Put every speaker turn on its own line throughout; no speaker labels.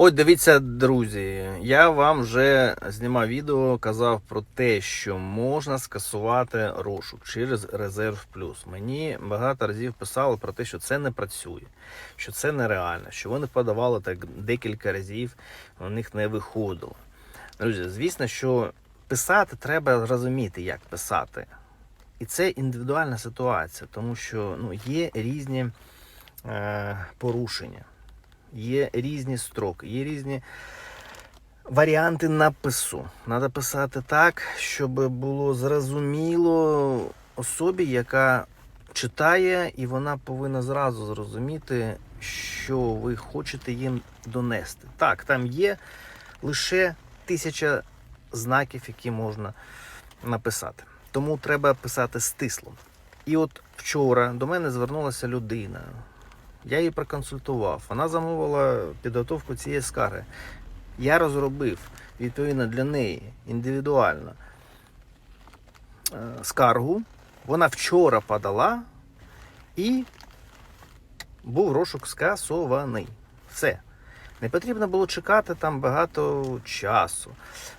Ось дивіться, друзі, я вам вже знімав відео, казав про те, що можна скасувати розшук через резерв плюс. Мені багато разів писали про те, що це не працює, що це нереально, що вони подавали так декілька разів, у них не виходило. Друзі, звісно, що писати треба розуміти, як писати. І це індивідуальна ситуація, тому що ну, є різні е, порушення, є різні строки, є різні варіанти напису. Треба писати так, щоб було зрозуміло особі, яка читає, і вона повинна зразу зрозуміти, що ви хочете їм донести. Так, там є лише тисяча знаків, які можна написати. Тому треба писати стисло. І от вчора до мене звернулася людина. Я її проконсультував. Вона замовила підготовку цієї скарги. Я розробив відповідно для неї індивідуально е, скаргу. Вона вчора подала і був розшук скасований. Все. Не потрібно було чекати там багато часу,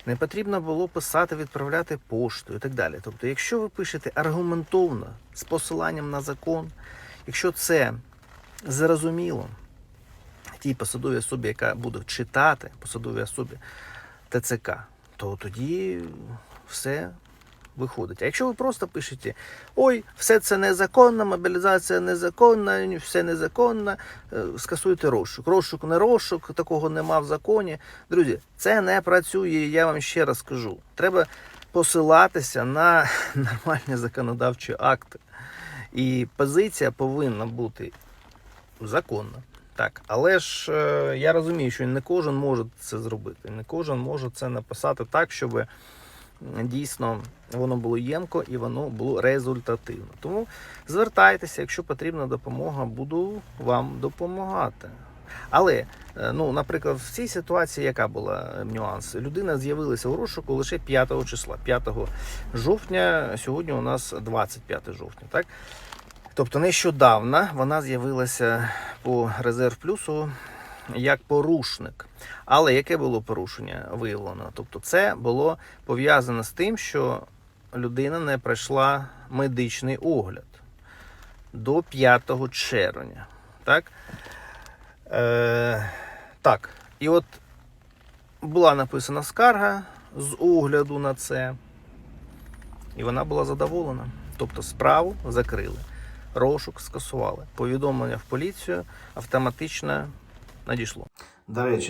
не потрібно було писати, відправляти пошту і так далі. Тобто, якщо ви пишете аргументовно з посиланням на закон, якщо це зрозуміло тій посадовій особі, яка буде читати посадовій особі ТЦК, то тоді все виходить. А якщо ви просто пишете, ой, все це незаконно, мобілізація незаконна, все незаконно, е, скасуйте розшук. Розшук не розшук, такого нема в законі. Друзі, це не працює, я вам ще раз скажу. Треба посилатися на нормальні законодавчі акти. І позиція повинна бути законна. Так, але ж е, я розумію, що не кожен може це зробити. Не кожен може це написати так, щоб дійсно воно було ємко і воно було результативно. Тому звертайтеся, якщо потрібна допомога, буду вам допомагати. Але, е, ну, наприклад, в цій ситуації яка була е, нюанс? Людина з'явилася у розшуку лише 5 числа, 5 жовтня. Сьогодні у нас 25 жовтня, так? Тобто нещодавно вона з'явилася по резерв плюсу як порушник. Але яке було порушення виявлено? Тобто, це було пов'язано з тим, що людина не пройшла медичний огляд до 5 червня. Так? Е, так. І от була написана скарга з огляду на це, і вона була задоволена. Тобто справу закрили, розшук скасували. Повідомлення в поліцію автоматично надійшло. До речі,